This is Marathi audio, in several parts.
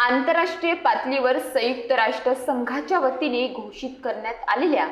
आंतरराष्ट्रीय पातळीवर संयुक्त राष्ट्र संघाच्या वतीने घोषित करण्यात आलेल्या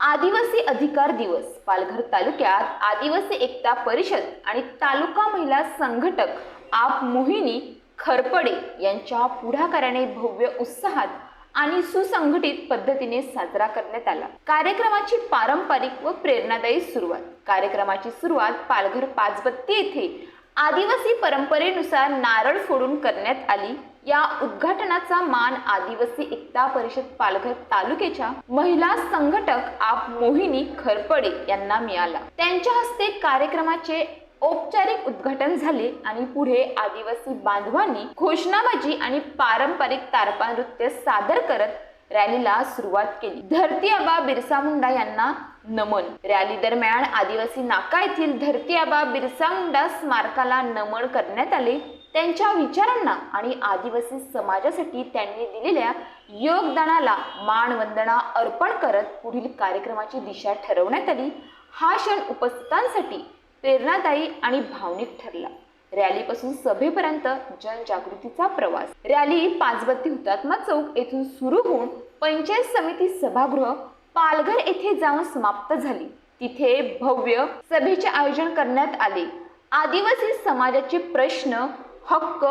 आदिवासी अधिकार दिवस पालघर तालुक्यात आदिवासी एकता परिषद आणि तालुका महिला संघटक आप मोहिनी खरपडे यांच्या पुढाकाराने भव्य उत्साहात आणि सुसंघटित पद्धतीने साजरा करण्यात आला. कार्यक्रमाची पारंपरिक व प्रेरणादायी सुरुवात. कार्यक्रमाची सुरुवात पालघर पाचबत्ती येथे आदिवासी परंपरेनुसार नारळ फोडून करण्यात आली. या उद्घाटनाचा मान आदिवासी एकता परिषद पालघर तालुक्याच्या महिला संघटक आप मोहिनी खरपडे यांना मिळाला. त्यांच्या हस्ते कार्यक्रमाचे औपचारिक उद्घाटन झाले आणि पुढे आदिवासी बांधवांनी घोषणाबाजी आणि पारंपरिक तारपा नृत्य सादर करत रॅलीला सुरुवात केली. धरती आबा बिरसा मुंडा यांना नमन. रॅली दरम्यान आदिवासी नाका येथील धरती आबा बिरसा मुंडा स्मारकाला नमन करण्यात आले. त्यांच्या विचारांना आणि आदिवासी समाजासाठी त्यांनी दिलेल्या योगदानाला मानवंदना अर्पण करत पुढील कार्यक्रमाची दिशा ठरवण्यात आली. हा क्षण उपस्थितांसाठी प्रेरणादायी आणि भावनिक ठरला. रॅलीपासून सभेपर्यंत जनजागृतीचा प्रवास. रॅली पाचबत्ती हुतात्मा चौक येथून सुरू होऊन पंचायत समिती सभागृह पालघर येथे जाऊन समाप्त झाली. तिथे भव्य सभेचे आयोजन करण्यात आले. आदिवासी समाजाचे प्रश्न हक्क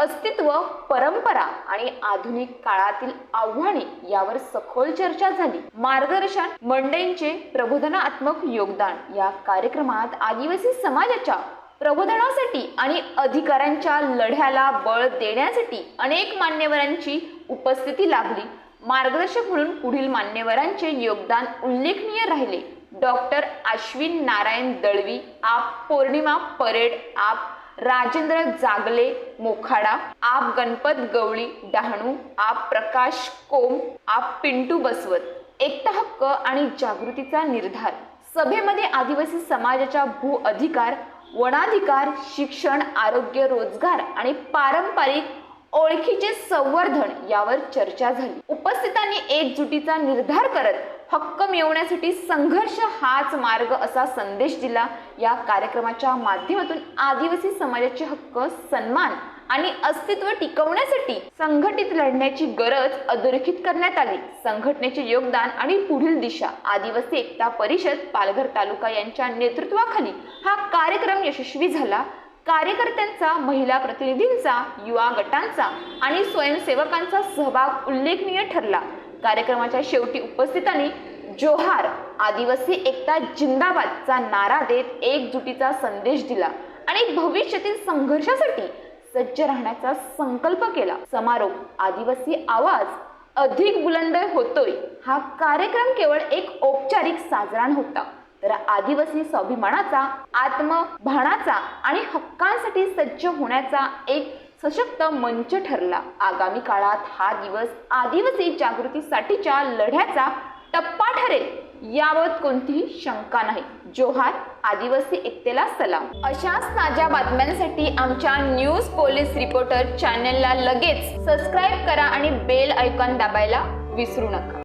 अस्तित्व परंपरा आणि आधुनिक काळातील आव्हाने यावर सखोल चर्चा झाली. मार्गदर्शन मंडईंचे प्रबोधनात्मक योगदान या कार्यक्रमात आदिवासी समाजाच्या प्रबोधनासाठी आणि अधिकारांच्या लढ्याला बळ देण्यासाठी अनेक मान्यवरांची उपस्थिती लाभली. मार्गदर्शक म्हणून पुढील मान्यवरांचे योगदान उल्लेखनीय राहिले. डॉक्टर अश्विन नारायण दळवी आप पौर्णिमा परेड आप राजेंद्र जागले मोखाडा आप गणपत गवळी डहाणू आप प्रकाश कोम आप पिंटू बसवत. एकता हक्क आणि जागृतीचा निर्धार. सभेमध्ये आदिवासी समाजाच्या भू अधिकार वनाधिकार शिक्षण आरोग्य रोजगार आणि पारंपरिक ओळखीचे संवर्धन यावर चर्चा झाली. उपस्थितांनी एकजुटीचा निर्धार करत हक्क मिळवण्यासाठी संघर्ष हाच मार्ग असा संदेश दिला. या कार्यक्रमाच्या माध्यमातून आदिवासी समाजाचे हक्क सन्मान आणि अस्तित्व टिकवण्यासाठी संघटित लढण्याची गरज अधोरेखित करण्यात आली. संघटनेचे योगदान आणि पुढील दिशा आदिवासी एकता परिषद पालघर तालुका यांच्या नेतृत्वाखाली हा कार्यक्रम यशस्वी झाला. कार्यकर्त्यांचा महिला प्रतिनिधींचा युवा गटांचा आणि स्वयंसेवकांचा सहभाग उल्लेखनीय ठरला. कार्यक्रमाच्या शेवटी उपस्थितांनी जोहार आदिवासी एकता जिंदाबादचा नारा देत एकजुटीचा संदेश दिला आणि भविष्यातील संघर्षासाठी सज्ज राहण्याचा संकल्प केला. समारोप आदिवासी आवाज अधिक बुलंद होतोय हा कार्यक्रम केवळ एक औपचारिक साजरा होता तर आदिवासी स्वाभिमानाचा आत्मभानाचा आणि हक्कांसाठी सज्ज होण्याचा एक सशक्त मंच ठरला. आगामी काळात हा दिवस आदिवासी जागृतीसाठीच्या लढ्याचा टप्पा ठरेल याबाबत कोणतीही शंका नाही. जोहार आदिवासी एकतेला सलाम. अशाच ताज्या बातम्यांसाठी आमच्या न्यूज पोलीस रिपोर्टर चॅनलला लगेच सबस्क्राईब करा आणि बेल ऐकॉन दाबायला विसरू नका.